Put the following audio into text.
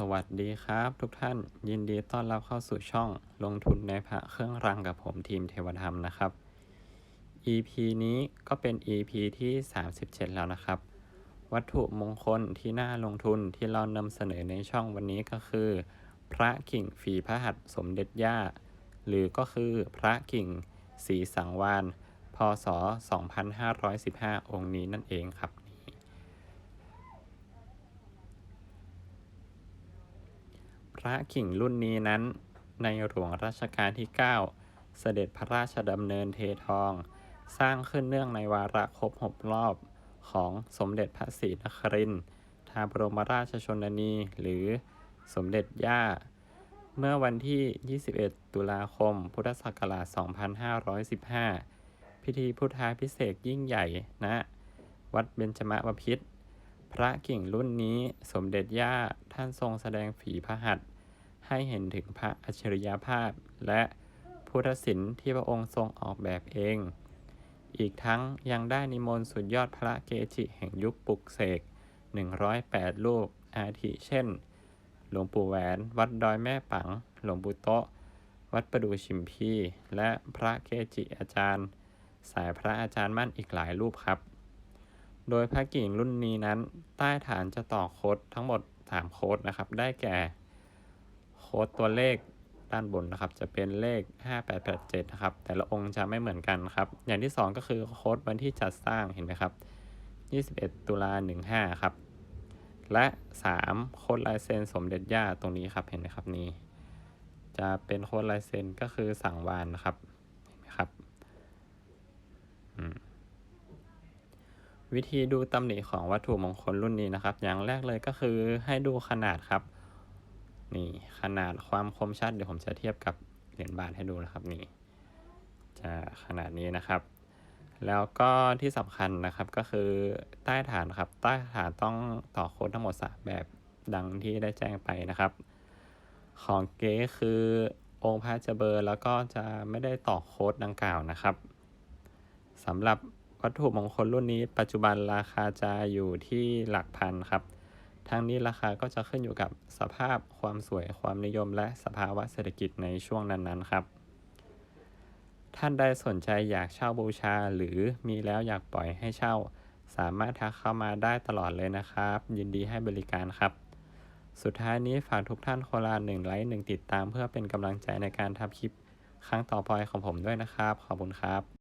สวัสดีครับ ทุกท่านยินดีต้อนรับเข้าสู่ช่องลงทุนในพระเครื่องรางกับผมทีมเทวธรรมนะครับ EP นี้ก็เป็น EP ที่ 37 แล้วนะครับ วัตถุมงคลที่น่าลงทุนที่เรานำเสนอในช่องวันนี้ก็คือ พระกิ่งฝีพระหัตถ์สมเด็จย่า หรือก็คือพระกิ่งสีสังวานพศ 2515 องค์นี้นั่นเองครับ ระกิ่งรุ่นนี้นั้น ในหลวงรัชกาลที่ 9 เสด็จพระราชดำเนินเททอง สร้างขึ้นเนื่องในวาระครบหกรอบของสมเด็จพระศรีนครินทร์ทาบรมราชชนนี หรือสมเด็จย่า เมื่อวันที่ 21 ตุลาคม พุทธศักราช 2515 พิธีพุทธาพิเศษยิ่งใหญ่ณนะวัดเบญจมบพิตรพระกิ่งรุ่นนี้สมเด็จย่าท่านทรงแสดงฝีพระหัตถ์ ให้เห็นถึงพระอัจฉริยภาพ และพุทธศิลป์ที่พระองค์ทรงออกแบบเอง อีกทั้งยังได้นิมนต์สุดยอดพระเกจิแห่งยุคปลุกเสก 108 รูปอาทิเช่น หลวงปู่แหวน วัดดอยแม่ปัง หลวงปู่โตะวัดประดูชิมพี และพระเกจิอาจารย์ สายพระอาจารย์มั่นอีกหลายรูปครับ โดยพระกิ่งรุ่นนี้นั้น ใต้ฐานจะต่อโคดทั้งหมด 3 โคดนะครับ ได้แก่ ค้ดตัวเลขด้านบนนะครับ จะเป็นเลข 5887 นะครับ แต่ละองค์จะไม่เหมือนกันครับ อย่างที่ 2 ก็คือโค้ดวันที่จัดสร้างเห็นไหมครับ 21 ตุลา15 ครับ และ 3 โค้ดลายเซ็นสมเด็จย่าตรงนี้ครับเห็นไหมครับนี้จะเป็นโค้ดลายเซ็นก็คือสั่งวานนะครับเห็นไหมครับวิธีดูตำหนิของวัตถุมงคลรุ่นนี้นะครับ อย่างแรกเลยก็คือให้ดูขนาดครับ นี่ขนาดความคมชัดเดี๋ยวผมจะเทียบกับเหรียญบาทให้ดูนะครับนี่จะขนาดนี้นะครับ แล้วก็ที่สำคัญนะครับก็คือใต้ฐานครับใต้ฐานต้องต่อโค้ดทั้งหมดสามแบบดังที่ได้แจ้งไปนะครับ ของเก๊คือองค์พระจะเบอร์แล้วก็จะไม่ได้ต่อโค้ดดังกล่าวนะครับสำหรับวัตถุมงคลรุ่นนี้ปัจจุบันราคาจะอยู่ที่หลักพันครับ ทั้งนี้ราคาก็จะขึ้นอยู่กับสภาพความสวยความนิยมและสภาวะเศรษฐกิจในช่วงนั้นๆครับ ท่านใดสนใจอยากเช่าบูชาหรือมีแล้วอยากปล่อยให้เช่า สามารถทักเข้ามาได้ตลอดเลยนะครับ ยินดีให้บริการครับ สุดท้ายนี้ฝากทุกท่านโคละหนึ่งไลค์หนึ่งติดตามเพื่อเป็นกำลังใจในการทำคลิปครั้งต่อไปของผมด้วยนะครับ ขอบคุณครับ